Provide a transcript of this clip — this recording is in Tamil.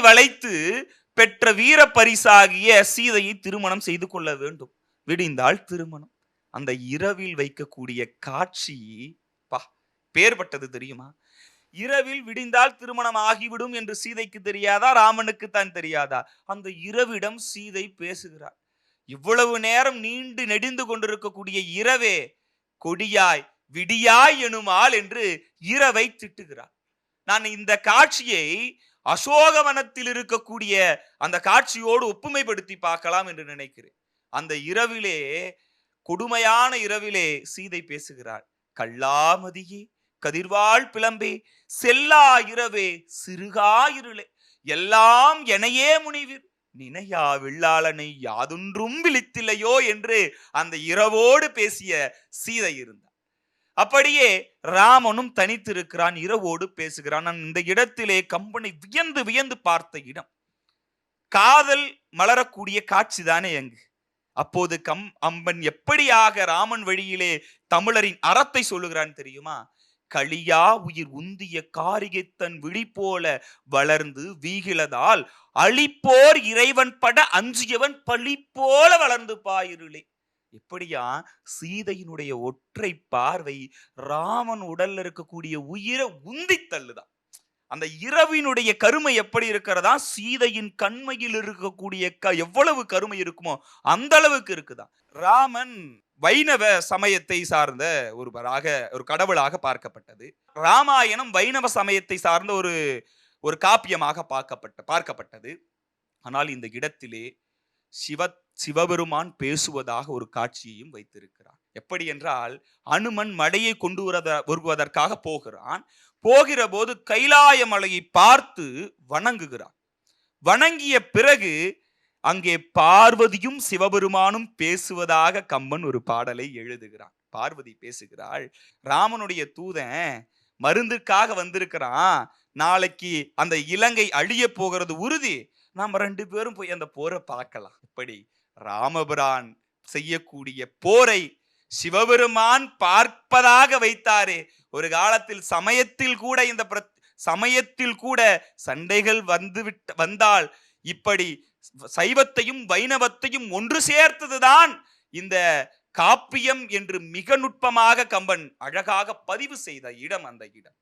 வளைத்து பெற்ற வீர பரிசாகிய சீதையை திருமணம் செய்து கொள்ள வேண்டும். விடிந்தால் திருமணம். அந்த இரவில் வைக்கக்கூடிய காட்சி பா பேர்பட்டது தெரியுமா? இரவில் விடிந்தால் திருமணம் ஆகிவிடும் என்று சீதைக்கு தெரியாதா? ராமனுக்கு தான் தெரியாதா? அந்த இரவிடம் சீதை பேசுகிறார் இவ்வளவு நேரம் நீண்டு நெடிந்து கொண்டிருக்கக்கூடிய இரவே கொடியாய் விடியாய் எனுமாள் என்று இரவை திட்டுகிறார் நான் இந்த காட்சியை அசோகவனத்தில் இருக்கக்கூடிய அந்த காட்சியோடு ஒப்புமைப்படுத்தி பார்க்கலாம் என்று நினைக்கிறேன். அந்த இரவிலே கொடுமையான இரவிலே சீதை பேசுகிறாள். கல்லாமதியே கதிர்வாள் பிளம்பே செல்லா இரவே சிறுகாயிருளே எல்லாம் எனையே முனிவிர். நினையா வில்லாளனை யாதொன்றும் விழித்தில்லையோ? என்று அந்த இரவோடு பேசிய சீதை இருந்தார் அப்படியே ராமனும் தனித்திருக்கிறான் இரவோடு பேசுகிறான். நான் இந்த இடத்திலே கம்பனை வியந்து வியந்து பார்த்த இடம். காதல் மலரக்கூடிய காட்சி தானே அங்கு. அப்போது கம் அம்பன் எப்படியாக ராமன் வழியிலே தமிழரின் அறத்தை சொல்லுகிறான் தெரியுமா? களியா உயிர் உந்திய காரிகை தன் விழி போல வளர்ந்து வீகிலதால் அழிப்போர் இறைவன் பட அஞ்சியவன் பழி போல வளர்ந்து பாயிருளே எப்படியா? சீதையினுடைய ஒற்றை பார்வை ராமன் உடல்ல இருக்கக்கூடிய உயிரை உந்தி தள்ளுதான். அந்த இரவினுடைய கருமை எப்படி இருக்கிறதா? சீதையின் கண்மையில் இருக்கக்கூடிய க எவ்வளவு கருமை இருக்குமோ அந்த அளவுக்கு இருக்குதான். ராமன் வைணவ சமயத்தை சார்ந்த ஒருவராக ஒரு கடவுளாக பார்க்கப்பட்டது. ராமாயணம் வைணவ சமயத்தை சார்ந்த ஒரு ஒரு காப்பியமாக பார்க்கப்பட்ட பார்க்கப்பட்டது. ஆனால் இந்த இடத்திலே சிவத் சிவபெருமான் பேசுவதாக ஒரு காட்சியையும் வைத்திருக்கிறார். எப்படி என்றால் அனுமன் மலையை கொண்டு வரத வருவதற்காக போகிறான். போகிற போது கைலாய மலையை பார்த்து வணங்குகிறார் வணங்கிய பிறகு அங்கே பார்வதியும் சிவபெருமானும் பேசுவதாக கம்பன் ஒரு பாடலை எழுதுகிறான். பார்வதி பேசுகிறாள் ராமனுடைய தூதன் மருந்துக்காக வந்திருக்கிறான். நாளைக்கு அந்த இலங்கை அழிய போகிறது உறுதி. நாம ரெண்டு பேரும் போய் அந்த போரை பார்க்கலாம். இப்படி ராமபிரான் செய்யக்கூடிய போரை சிவபெருமான் பார்ப்பதாக வைத்தாரே. ஒரு காலத்தில் சமயத்தில் கூட இந்த பிரத்- சமயத்தில் கூட சண்டைகள் வந்து விட்டு வந்தால் இப்படி சைவத்தையும் வைணவத்தையும் ஒன்று சேர்த்ததுதான் இந்த காப்பியம் என்று மிக நுட்பமாக கம்பன் அழகாக பதிவு செய்த இடம் அந்த இடம்.